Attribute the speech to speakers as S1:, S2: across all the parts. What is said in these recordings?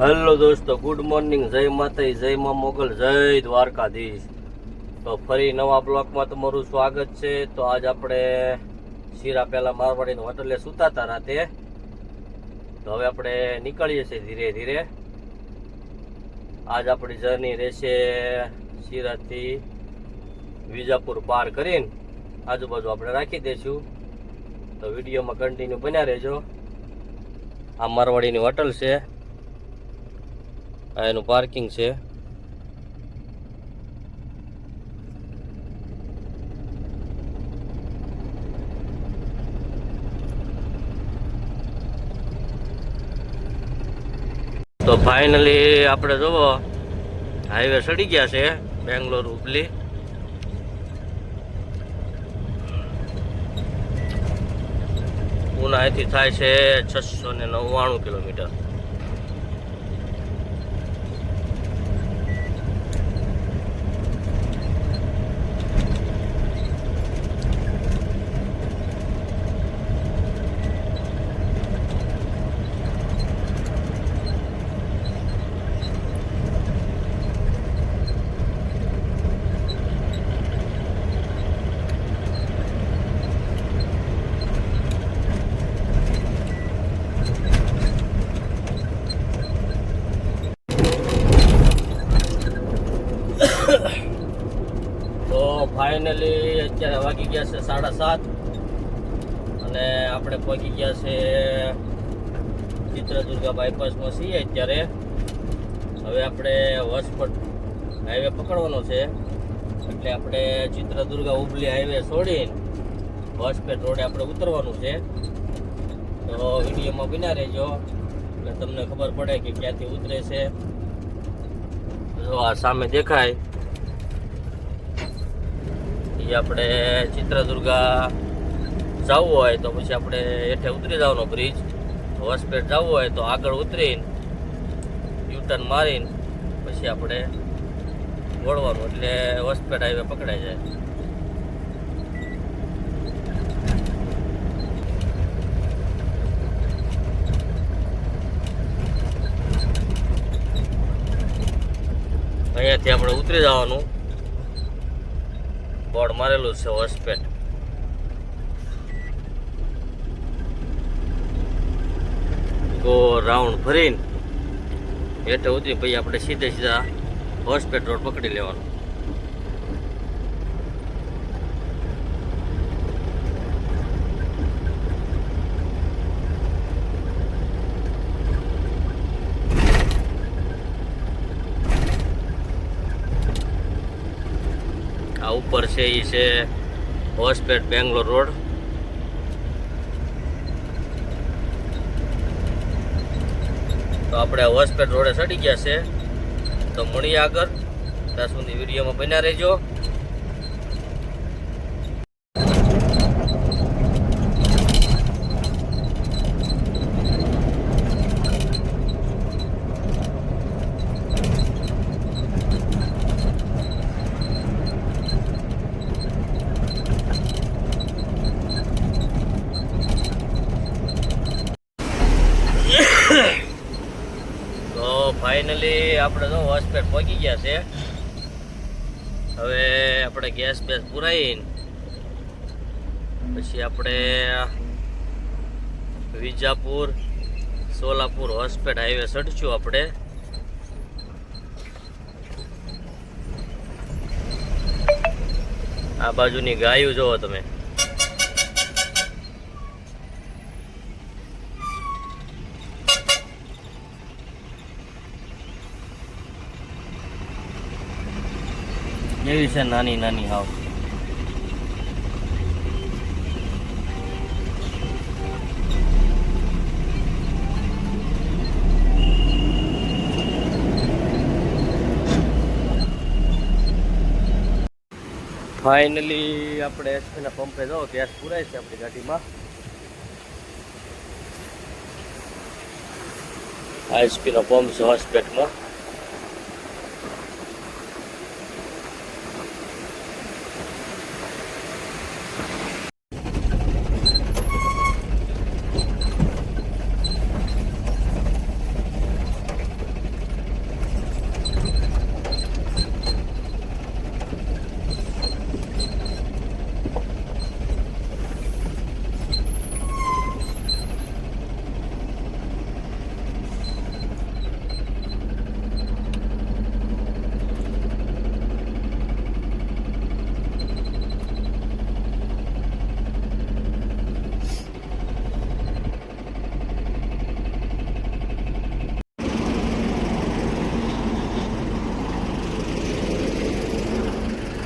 S1: Hello દોસ્તો good morning જય માતા જય મા મોગલ, જય દ્વારકાધીશ. તો ફરી નવા બ્લોકમાં તમારું સ્વાગત છે. તો આજ આપણે શીરા પહેલાં મારવાડીનું હોટલે સુતા હતા રાતે. તો હવે આપણે નીકળીએ છીએ ધીરે ધીરે. આજ આપણી જર્ની રહેશે શિરાથી વિજાપુર પાર કરીને. આજુબાજુ આપણે રાખી દઈશું. તો વિડીયોમાં કન્ટિન્યુ બન્યા રહેજો. આ મારવાડીની હોટલ છે. આ એનું પાર્કિંગ છે. તો ફાઇનલી આપણે જોવો હાઈવે સડી ગયા છે, બેંગ્લોર ઉપલી. પુના અહીંથી થાય છે છસો ને નવ્વાણું કિલોમીટર તો ફાઇનલી અત્યારે વાગી ગયા છે સાડા સાત. અને આપણે પહોંચી ગયા છે ચિત્રદુર્ગા બાયપાસમાં છીએ અત્યારે. હવે આપણે વસપટ હાઈવે પકડવાનો છે. એટલે આપણે ચિત્રદુર્ગા ઉબલી હાઈવે છોડીને વસપેટ રોડે આપણે ઉતરવાનું છે. તો વિડીયોમાં બિના રહેજો. એટલે તમને ખબર પડે કે ક્યાંથી ઉતરે છે. જો આ સામે દેખાય. એ આપણે ચિત્રદુર્ગા જવું હોય તો પછી આપણે હેઠે ઉતરી જવાનો બ્રિજ હોસ્પેટ જવું હોય તો આગળ ઉતરીને યુટર્ન મારીને પછી આપણે વળવાનું. એટલે હોસ્પેટ હાઈવે પકડાઈ જાય. અહીંયાથી આપણે ઉતરી જવાનું. બોર્ડ મારેલું છે હોસ્પેટ ગો રાઉન્ડ ફરીને હેઠે ઉતરી પછી આપણે સીધે સીધા હોસ્પેટ રોડ પકડી લેવાનો આ ઉપર છે એ છે હોસ્પેટ બેંગ્લોર રોડ. તો આપણે હોસ્પેટ રોડે ચડી ગયા છે. તો મળીએ આગળ. ત્યાં સુધી વિડીયોમાં બન્યા રહેજો તો ફાઇનલી આપણે તો હોસ્પેટ પહોંચી ગયા છે. હવે આપણે ગેસ બેસ પુરાવી પછી આપણે વિજાપુર, સોલાપુર હોસ્પેટ હાઈવે ચડશું આપણે. આ બાજુની ગાયું જોવો તમે. એવી છે નાની નાની હાવ. ફાઇનલી આપણે એસપીના પંપે જાઓ ગેસ પુરાય છે આપણી ગાડીમાં. આ એસપીનો પંપ છે હોસ્પિટલમાં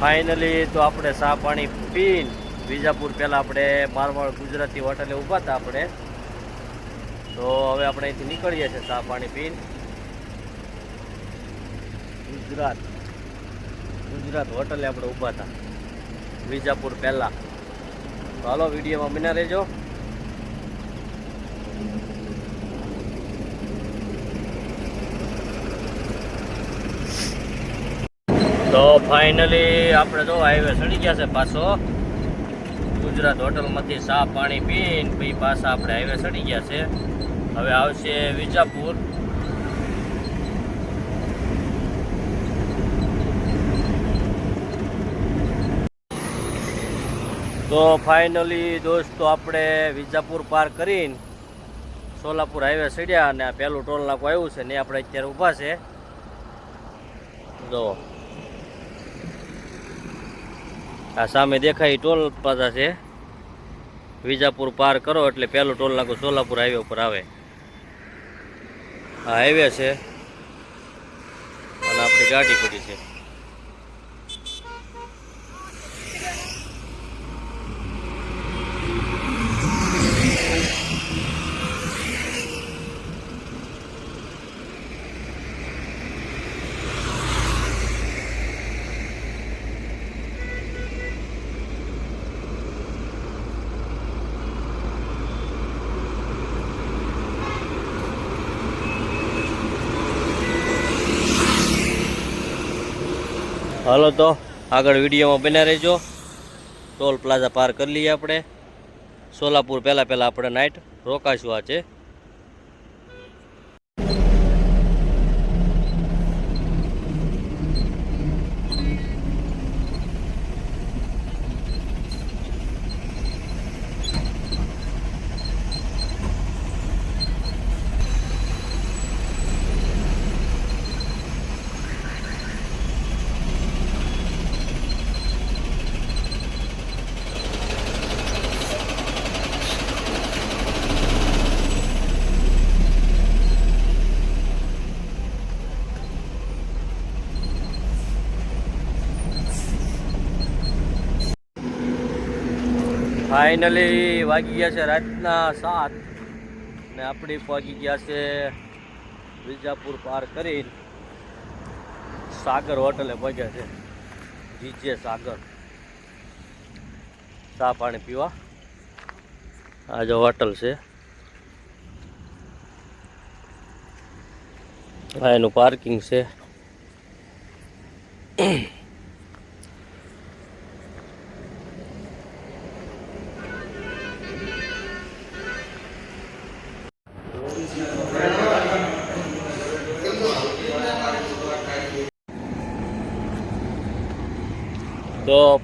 S1: ફાઇનલી તો આપણે સા પાણી પીન. વિજાપુર પહેલાં આપણે મારવાડ ગુજરાતી હોટલે ઊભા હતા આપણે. તો હવે આપણે અહીંથી નીકળીએ છીએ સા પાણી પીન. ગુજરાત. ગુજરાત હોટલે આપણે ઊભા હતા. વિજાપુર પહેલાં. તો હાલો વિડીયોમાં બિના રહેજો તો ફાઇનલી આપણે જો હાઈવે ચડી ગયા છે પાછો. ગુજરાત હોટલમાંથી ચા, પાણી પીને પછી પાછા આપણે હાઈવે ચડી ગયા છે. હવે આવશે વિજાપુર. તો ફાઇનલી દોસ્તો આપણે વિજાપુર પાર કરીને સોલાપુર હાઈવે ચડ્યા અને આ પહેલું ટોલ નાકું આવ્યું છે ને આપણે અત્યારે ઊભા છે. જો. આ સામે દેખાય ટોલ પાસા છે. વિજાપુર પાર કરો એટલે પહેલું ટોલ નાકું સોલાપુર હાઈવે ઉપર આવે. આ હાઈવે છે. અને આપણી ગાડી પડી છે. હાલો તો આગળ વિડીયોમાં બન્યા રહેજો. ટોલ પ્લાઝા પાર કરી લઈએ આપણે. સોલાપુર પહેલાં પહેલાં આપણે નાઇટ રોકાશું આજે ફાઇનલી વાગી ગયા છે રાતના સાત. ને આપણી પહોંચી ગયા છે વિજાપુર પાર કરી સાગર હોટલે પહોંચ્યા છે. જીજે સાગર. ચા પાણી પીવા. આ જો હોટલ છે. આ એનું પાર્કિંગ છે.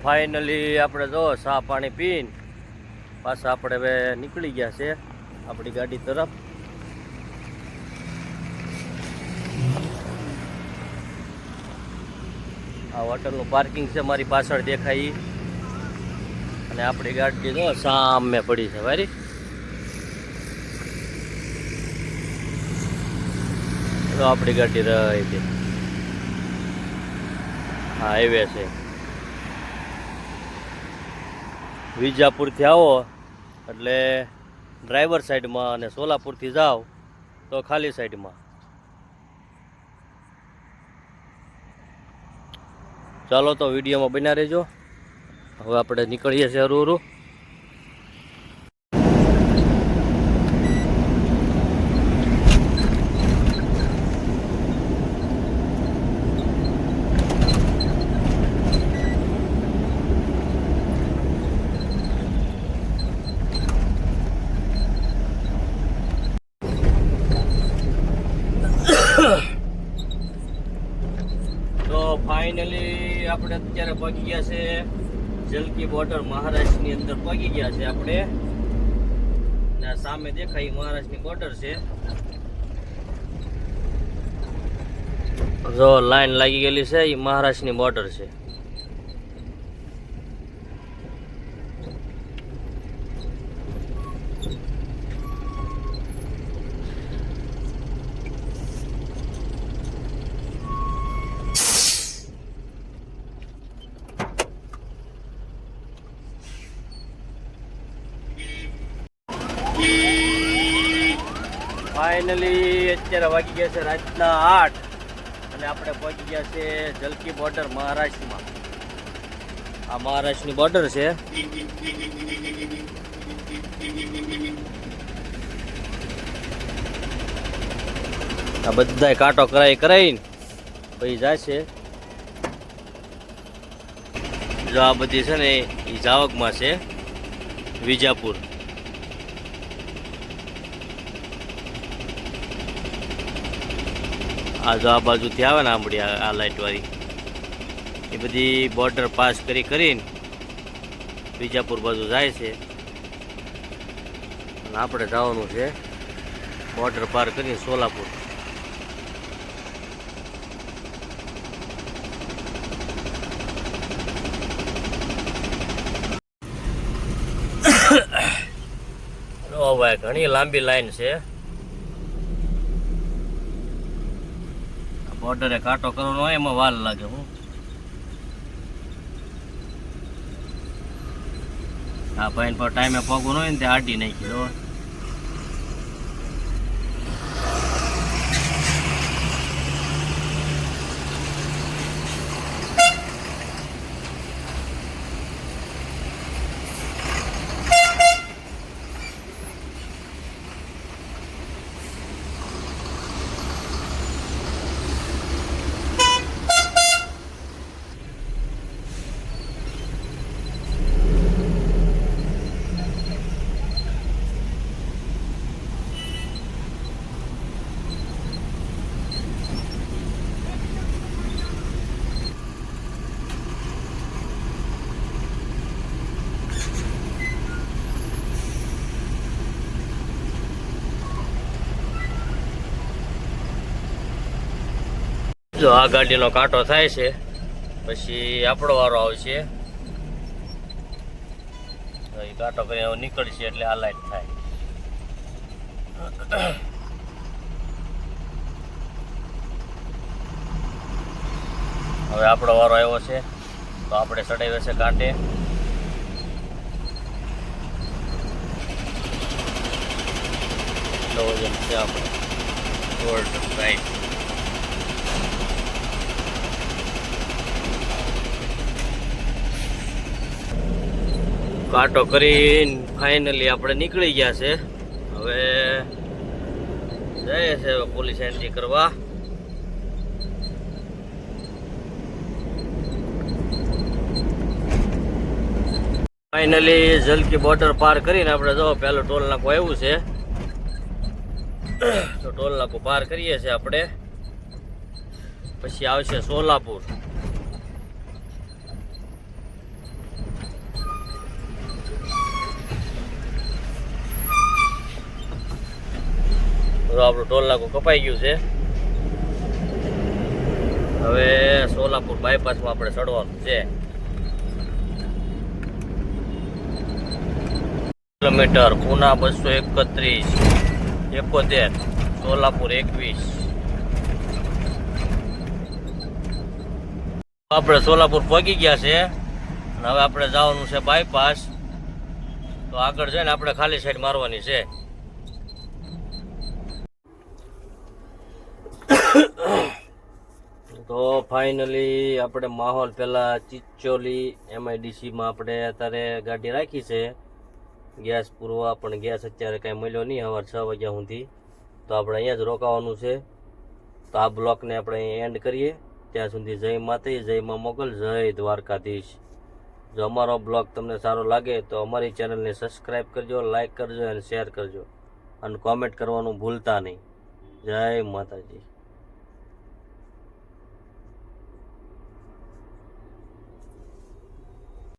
S1: ફાઇનલી આપણે જો ચા પાણી પીને, પાછા આપણે હવે નીકળી ગયા છે આપણી ગાડી તરફ. આ હોટલનું પાર્કિંગ છે મારી પાછળ દેખાય. અને આપણી ગાડી જો સામે પડી છે, વારી. તો આપણી ગાડી રહી છે હા, હાઈવે છે. વિજાપુરથી આવો. એટલે ડ્રાઈવર સાઈડમાં અને સોલાપુરથી જાઓ તો ખાલી સાઈડમાં. ચાલો તો વિડીયોમાં બન્યા રહેજો. હવે આપણે નીકળીએ છીએ હરું હરું તો ફાઇનલી આપણે અત્યારે પહોંચી ગયા છે જલકી બોર્ડર મહારાષ્ટ્રની અંદર પહોંચી ગયા છે આપણે. સામે દેખાય મહારાષ્ટ્રની બોર્ડર છે. જો લાઈન લાગી ગયેલી છે એ મહારાષ્ટ્રની બોર્ડર છે. ફાઇનલી અત્યારે વાગી ગયા છે રાતના આઠ અને આપણે પહોંચી ગયા છે જલકી બોર્ડર મહારાષ્ટ્રમાં. આ મહારાષ્ટ્રની બોર્ડર છે. આ બધા કાંટો કરાઈ કરાઈને પછી જાય છે જો આ બધી છે ને એ જાવકમાં છે, વિજાપુર. આ જો આ બાજુથી આવે ને આંબડી આ લાઇટવાળી વાળી. એ બધી બોર્ડર પાસ કરી કરીને વિજાપુર બાજુ જાય છે. અને આપણે જવાનું છે બોર્ડર પાર કરીને સોલાપુર. ઘણી લાંબી લાઈન છે. બોર્ડરે કાંટો કરવાનો હોય, એમાં વાલ લાગે હું. હા ભાઈ પર ટાઈમે પગું હોય ને તે આડી નાખી દો જો આ ગાડીનો કાંટો થાય છે, પછી આપણો વારો આવશે. એ કાંટો કરી નીકળશે એટલે આ લાઈટ થાય. હવે આપણો વારો આવ્યો છે, તો આપણે ચડાવ્યો છે કાંટે. આપણે. રાઈટ કાંટો કરીને ફાઇનલી આપણે નીકળી ગયા છે. હવે જઈએ છે પોલીસ એન્ટ્રી કરવા. ફાઇનલી જલકી બોર્ડર પાર કરીને આપણે જો પેલું ટોલ નાકો આવ્યું છે. તો ટોલ નાકો પાર કરીએ છીએ આપણે. પછી આવશે સોલાપુર. તો આપણું ટોલ નાકું કપાઈ ગયું છે. હવે સોલાપુર બાયપાસમાં આપણે ચડવાનું છે. કિલોમીટર, પુના બસો એકત્રીસ, એકોતેર, સોલાપુર એકવીસ. આપણે સોલાપુર પહોંચી ગયા છે અને હવે આપણે જવાનું છે બાયપાસ તો આગળ જઈને આપણે ખાલી સાઈડ મારવાની છે. તો ફાઇનલી આપણે માહોલ પહેલા ચિચોલી એમઆઈડીસીમાં આપણે અત્યારે ગાડી રાખી છે. ગેસ પૂરવા પણ ગેસ અત્યારે કાંઈ મળ્યો નહીં, સવાર છ વાગ્યા સુધી. તો આપણે અહીંયા જ રોકાવાનું છે. તો આ બ્લોકને આપણે એન્ડ કરીએ. ત્યાં સુધી જય માતે જય મા જય દ્વારકાધીશ. જો અમારો બ્લોગ તમને સારો લાગે તો અમારી ચેનલને સબસ્ક્રાઈબ કરજો લાઇક કરજો અને શેર કરજો. અને કોમેન્ટ કરવાનું ભૂલતા નહીં. જય માતાજી.